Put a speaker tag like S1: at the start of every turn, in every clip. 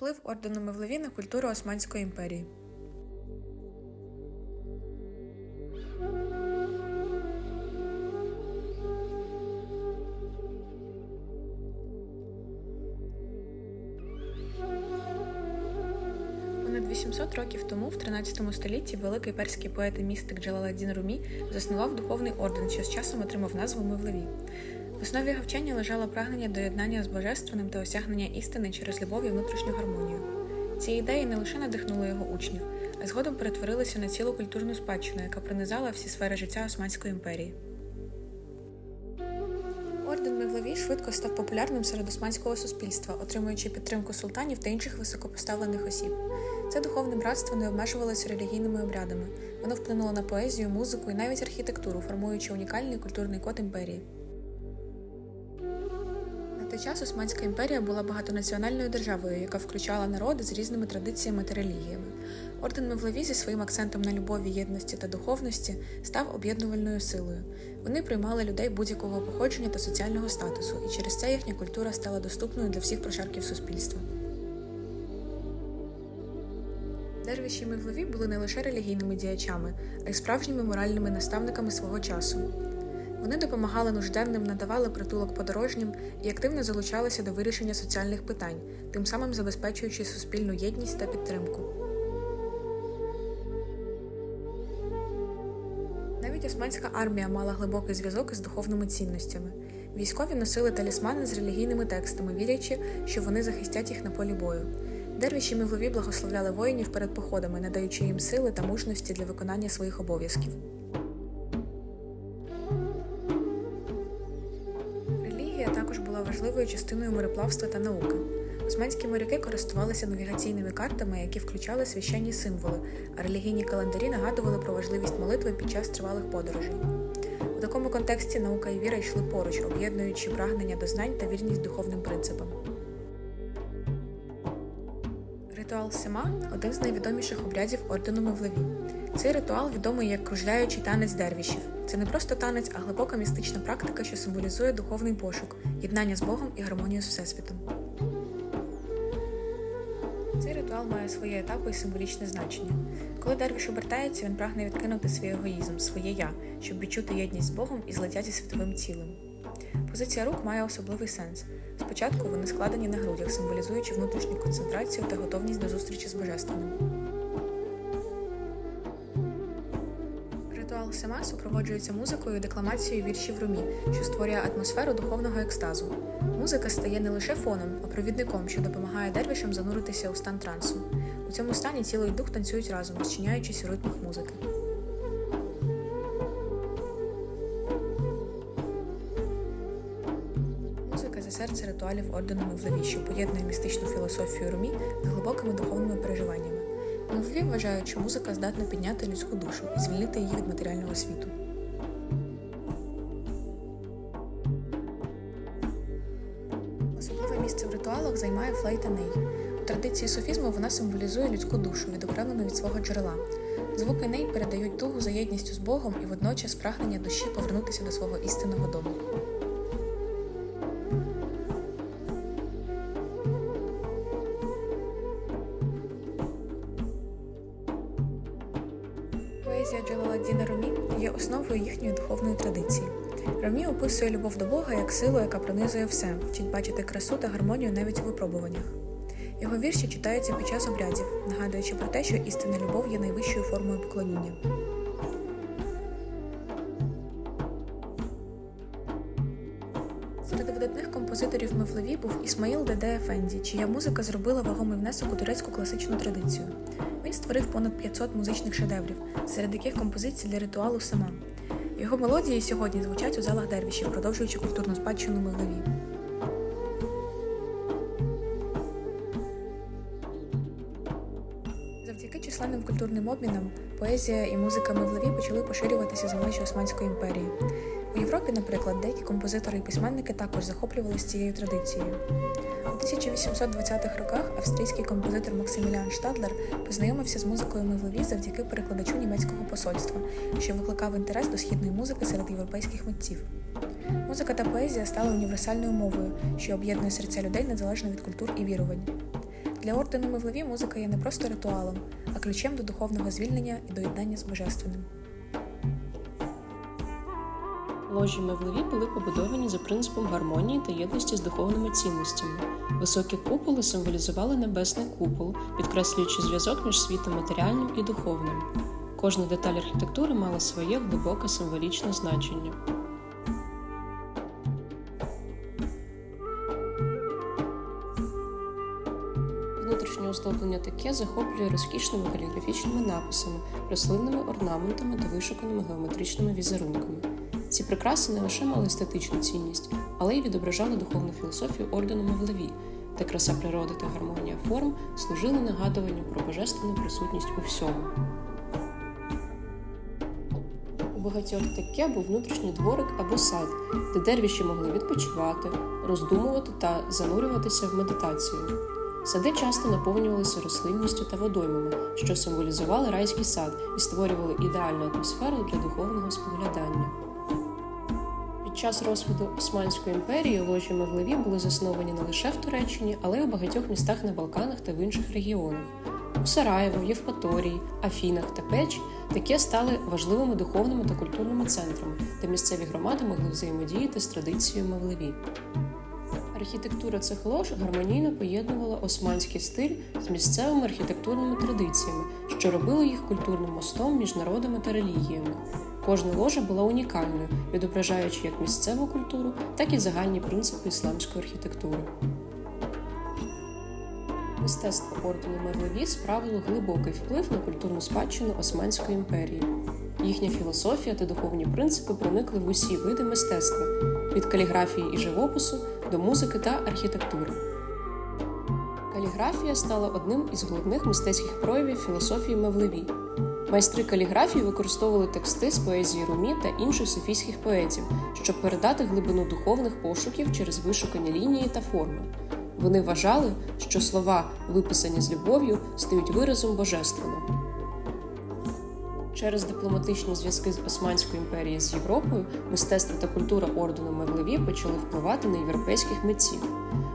S1: Вплив ордену Мевлеві на культуру Османської імперії. Понад 800 років тому, в 13 столітті, великий перський поет і містик Джалаладдін Румі заснував духовний орден, що з часом отримав назву Мевлеві. В основі його вчення лежало прагнення до єднання з божественним та осягнення істини через любов і внутрішню гармонію. Ці ідеї не лише надихнули його учнів, а згодом перетворилися на цілу культурну спадщину, яка пронизала всі сфери життя Османської імперії. Орден Мевлеві швидко став популярним серед османського суспільства, отримуючи підтримку султанів та інших високопоставлених осіб. Це духовне братство не обмежувалося релігійними обрядами. Воно вплинуло на поезію, музику і навіть архітектуру, формуючи унікальний культурний код імперії. Той час Османська імперія була багатонаціональною державою, яка включала народи з різними традиціями та релігіями. Орден Мевлеві зі своїм акцентом на любові, єдності та духовності став об'єднувальною силою. Вони приймали людей будь-якого походження та соціального статусу, і через це їхня культура стала доступною для всіх прошарків суспільства. Дервіші Мевлеві були не лише релігійними діячами, а й справжніми моральними наставниками свого часу. Вони допомагали нужденним, надавали притулок подорожнім і активно залучалися до вирішення соціальних питань, тим самим забезпечуючи суспільну єдність та підтримку. Навіть османська армія мала глибокий зв'язок із духовними цінностями. Військові носили талісмани з релігійними текстами, вірячи, що вони захистять їх на полі бою. Дервіші Мевлові благословляли воїнів перед походами, надаючи їм сили та мужності для виконання своїх обов'язків. Також була важливою частиною мореплавства та науки. Османські моряки користувалися навігаційними картами, які включали священні символи, а релігійні календарі нагадували про важливість молитви під час тривалих подорожей. У такому контексті наука і віра йшли поруч, об'єднуючи прагнення до знань та вірність духовним принципам. Ритуал Сема один з найвідоміших обрядів ордену Мевлеві. Цей ритуал відомий як кружляючий танець дервішів. Це не просто танець, а глибока містична практика, що символізує духовний пошук, єднання з Богом і гармонію з Всесвітом. Цей ритуал має свої етапи і символічне значення. Коли дервіш обертається, він прагне відкинути свій егоїзм, своє я, щоб відчути єдність з Богом і злиття зі світовим цілим. Позиція рук має особливий сенс. Спочатку вони складені на грудях, символізуючи внутрішню концентрацію та готовність до зустрічі з божественним. Сема супроводжується музикою і декламацією віршів Румі, що створює атмосферу духовного екстазу. Музика стає не лише фоном, а провідником, що допомагає дервішам зануритися у стан трансу. У цьому стані і дух танцюють разом, розчиняючись у ритмах музики. Музика це серце ритуалів ордену Мевлеві, що поєднує містичну філософію Румі з глибокими духовними переживаннями. Мевлеві вважають, що музика здатна підняти людську душу і звільнити її від матеріального світу. Особливе місце в ритуалах займає флейта Ней. У традиції софізму вона символізує людську душу, відокремлену від свого джерела. Звуки Ней передають тугу за єдністю з Богом і водночас прагнення душі повернутися до свого істинного дому. Поезія Джалаладдіна Румі є основою їхньої духовної традиції. Румі описує любов до Бога як силу, яка пронизує все, вчить бачити красу та гармонію навіть у випробуваннях. Його вірші читаються під час обрядів, нагадуючи про те, що істинна любов є найвищою формою поклоніння. Серед видатних композиторів Мевлеві був Ісмаїл Деде Ефенді, чия музика зробила вагомий внесок у турецьку класичну традицію. Він створив понад 500 музичних шедеврів, серед яких композиції для ритуалу сама. Його мелодії сьогодні звучать у залах дервішів, продовжуючи культурну спадщину Мевлеві. Завдяки численним культурним обмінам поезія і музика Мевлеві почали поширюватися за межі Османської імперії. У Європі, наприклад, деякі композитори і письменники також захоплювалися цією традицією. У 1820-х роках австрійський композитор Максиміліан Штадлер познайомився з музикою Мевлеві завдяки перекладачу німецького посольства, що викликав інтерес до східної музики серед європейських митців. Музика та поезія стали універсальною мовою, що об'єднує серця людей незалежно від культур і вірувань. Для ордену Мевлеві музика є не просто ритуалом, а ключем до духовного звільнення і доєднання з божественним.
S2: Ложі Мевлеві були побудовані за принципом гармонії та єдності з духовними цінностями. Високі куполи символізували небесний купол, підкреслюючи зв'язок між світом матеріальним і духовним. Кожна деталь архітектури мала своє глибоке символічне значення. Внутрішнє оздоблення таке захоплює розкішними каліграфічними написами, рослинними орнаментами та вишуканими геометричними візерунками. Ці прикраси не лише мали естетичну цінність, але й відображали духовну філософію ордену Мавлеві, де краса природи та гармонія форм служили нагадуванням про божественну присутність у всьому. У багатьох таке був внутрішній дворик або сад, де дервіші могли відпочивати, роздумувати та занурюватися в медитацію. Сади часто наповнювалися рослинністю та водоймами, що символізували райський сад і створювали ідеальну атмосферу для духовного споглядання. Час розпаду Османської імперії ложі Мевлеві були засновані не лише в Туреччині, але й у багатьох містах на Балканах та в інших регіонах. У Сараєво, Євпаторії, Афінах та Печі таке стали важливими духовними та культурними центрами, де місцеві громади могли взаємодіяти з традицією Мевлеві. Архітектура цих лож гармонійно поєднувала османський стиль з місцевими архітектурними традиціями, що робило їх культурним мостом між народами та релігіями. Кожна ложа була унікальною, відображаючи як місцеву культуру, так і загальні принципи ісламської архітектури. Мистецтво ордену Мевлеві справило глибокий вплив на культурну спадщину Османської імперії. Їхня філософія та духовні принципи проникли в усі види мистецтва від каліграфії і живопису до музики та архітектури. Каліграфія стала одним із головних мистецьких проявів філософії Мевлеві. Майстри каліграфії використовували тексти з поезії Румі та інших софійських поетів, щоб передати глибину духовних пошуків через вишукані лінії та форми. Вони вважали, що слова, виписані з любов'ю, стають виразом божественного. Через дипломатичні зв'язки з Османською імперією з Європою мистецтво та культура ордену Мевлеві почали впливати на європейських митців.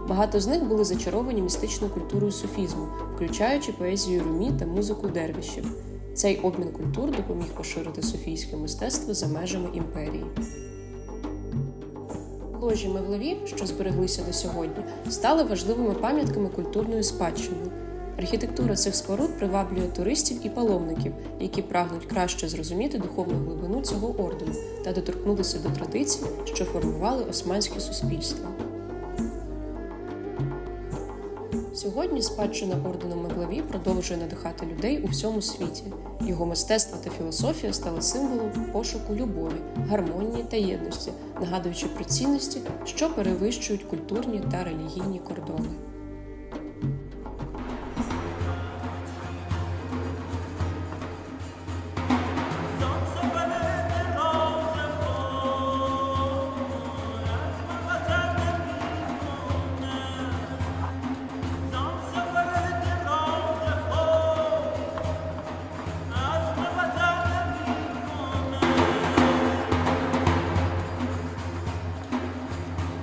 S2: Багато з них були зачаровані містичною культурою суфізму, включаючи поезію Румі та музику дервішів. Цей обмін культур допоміг поширити суфійське мистецтво за межами імперії. Ложі Мевлеві, що збереглися до сьогодні, стали важливими пам'ятками культурної спадщини. Архітектура цих споруд приваблює туристів і паломників, які прагнуть краще зрозуміти духовну глибину цього ордену та доторкнутися до традицій, що формували османське суспільство. Сьогодні спадщина ордену Меглаві продовжує надихати людей у всьому світі. Його мистецтво та філософія стали символом пошуку любові, гармонії та єдності, нагадуючи про цінності, що перевищують культурні та релігійні кордони.